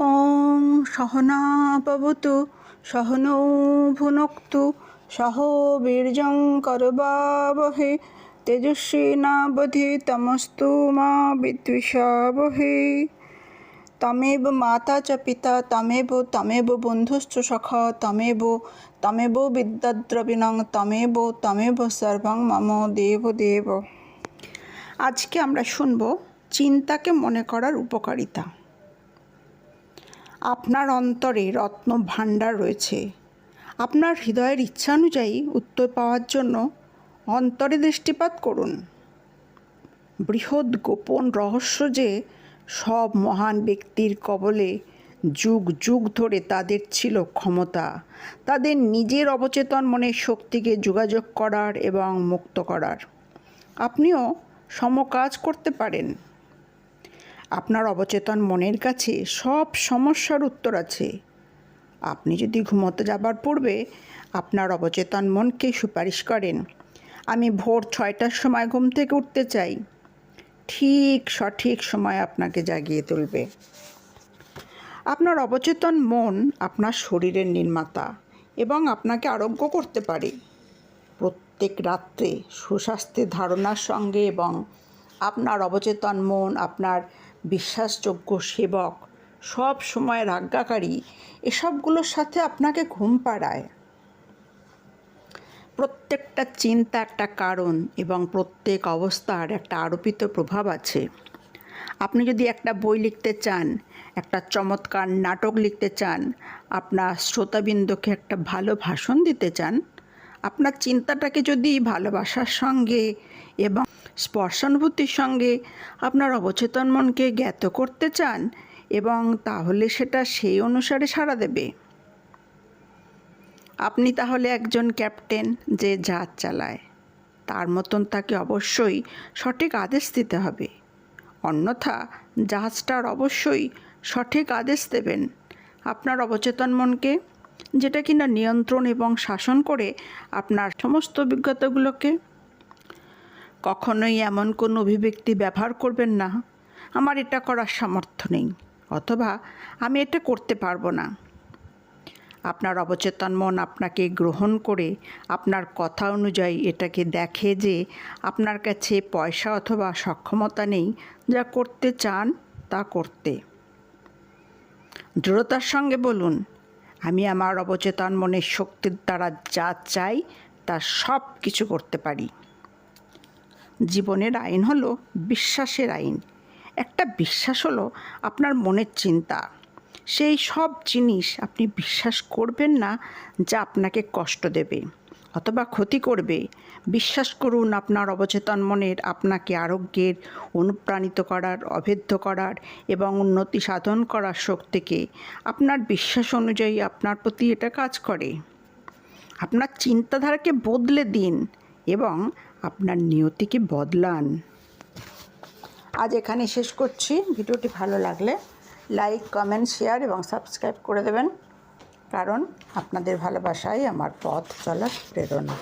ॐ सहना भवतु सहनौ भुनक्तु सह वीर्यं करवावहे तेजस्विनावधितमस्तु मा विद्विषावहे तमेव माता च पिता तमेव तमेव बन्धुश्च सखा तमेव तमेव বিদ্যাদ্রবিণং তমেব তমেব সর্বং মম দেব দেব আজকে আমরা শুনব চিন্তাকে মনে করার উপকারিতা আপনার অন্তরে রত্ন ভাণ্ডার রয়েছে। আপনার হৃদয়ের ইচ্ছানুযায়ী উত্তর পাওয়ার জন্য অন্তরে দৃষ্টিপাত করুন। বৃহৎ গোপন রহস্য যে সব মহান ব্যক্তির কবলে যুগ যুগ ধরে তাদের ছিল ক্ষমতা, তাদের নিজের অবচেতন মনের শক্তিকে যোগাযোগ করার এবং মুক্ত করার। আপনিও সমকাজ করতে পারেন। আপনার অবচেতন মনের কাছে সব সমস্যার উত্তর আছে। আপনি যদি ঘুমোতে যাবার পূর্বে আপনার অবচেতন মনকে সুপারিশ করেন, আমি ভোর ছয়টার সময় ঘুম থেকে উঠতে চাই। ঠিক সঠিক সময় আপনাকে জাগিয়ে তুলবে। আপনার অবচেতন মন আপনার শরীরের নির্মাতা এবং আপনাকে আরোগ্য করতে পারে। প্রত্যেক রাত্রে সুস্বাস্থ্যের ধারণার সঙ্গে এবং আপনার অবচেতন মন আপনার বিশ্বাসযোগ্য সেবক, সব সময়ের আজ্ঞাকারী এসবগুলোর সাথে আপনাকে ঘুম পাড়ায়। প্রত্যেকটা চিন্তা একটা কারণ এবং প্রত্যেক অবস্থার একটা আরোপিত প্রভাব আছে। আপনি যদি একটা বই লিখতে চান, একটা চমৎকার নাটক লিখতে চান, আপনার শ্রোতাবৃন্দকে একটা ভালো ভাষণ দিতে চান, আপনার চিন্তাটাকে যদি ভালোবাসার সঙ্গে এবং স্পর্শানুভূতির সঙ্গে আপনার অবচেতন মনকে জ্ঞাত করতে চান এবং তাহলে সেটা সেই অনুসারে সাড়া দেবে। আপনি তাহলে একজন ক্যাপ্টেন যে জাহাজ চালায়। তার মতন তাকে অবশ্যই সঠিক আদেশ দিতে হবে। অন্যথা জাহাজটার অবশ্যই সঠিক আদেশ দেবেন। আপনার অবচেতন মনকে, যেটা কিনা নিয়ন্ত্রণ এবং শাসন করে আপনার সমস্ত অভিজ্ঞতাগুলোকে কখনোই এমন কোনো অভিব্যক্তি ব্যবহার করবেন না। আমার এটা করার সামর্থ্য নেই, অথবা আমি এটা করতে পারব না। আপনার অবচেতন মন আপনাকে গ্রহণ করে আপনার কথা অনুযায়ী এটাকে দেখে যে আপনার কাছে পয়সা অথবা সক্ষমতা নেই, যা করতে চান তা করতে। দৃঢ়তার সঙ্গে বলুন, আমি আমার অবচেতন মনের শক্তির দ্বারা যা চাই তা সব কিছু করতে পারি। জীবনের আইন হলো বিশ্বাসের আইন। একটা বিশ্বাস হলো আপনার মনের চিন্তা। সেই সব জিনিস আপনি বিশ্বাস করবেন না যা আপনাকে কষ্ট দেবে অথবা ক্ষতি করবে। বিশ্বাস করুন আপনার অবচেতন মনের, আপনাকে আরোগ্যের, অনুপ্রাণিত করার, অভেদ্য করার এবং উন্নতি সাধন করার শক্তিকে আপনার বিশ্বাস অনুযায়ী আপনার প্রতি এটা কাজ করে। আপনার চিন্তাধারাকে বদলে দিন এবং আপনার নিয়তিকে বদলান। আজ এখানে শেষ করছি। ভিডিওটি ভালো লাগলে লাইক, কমেন্ট, শেয়ার এবং সাবস্ক্রাইব করে দেবেন। কারণ আপনাদের ভালোবাসাই আমার পথ চলার প্রেরণা।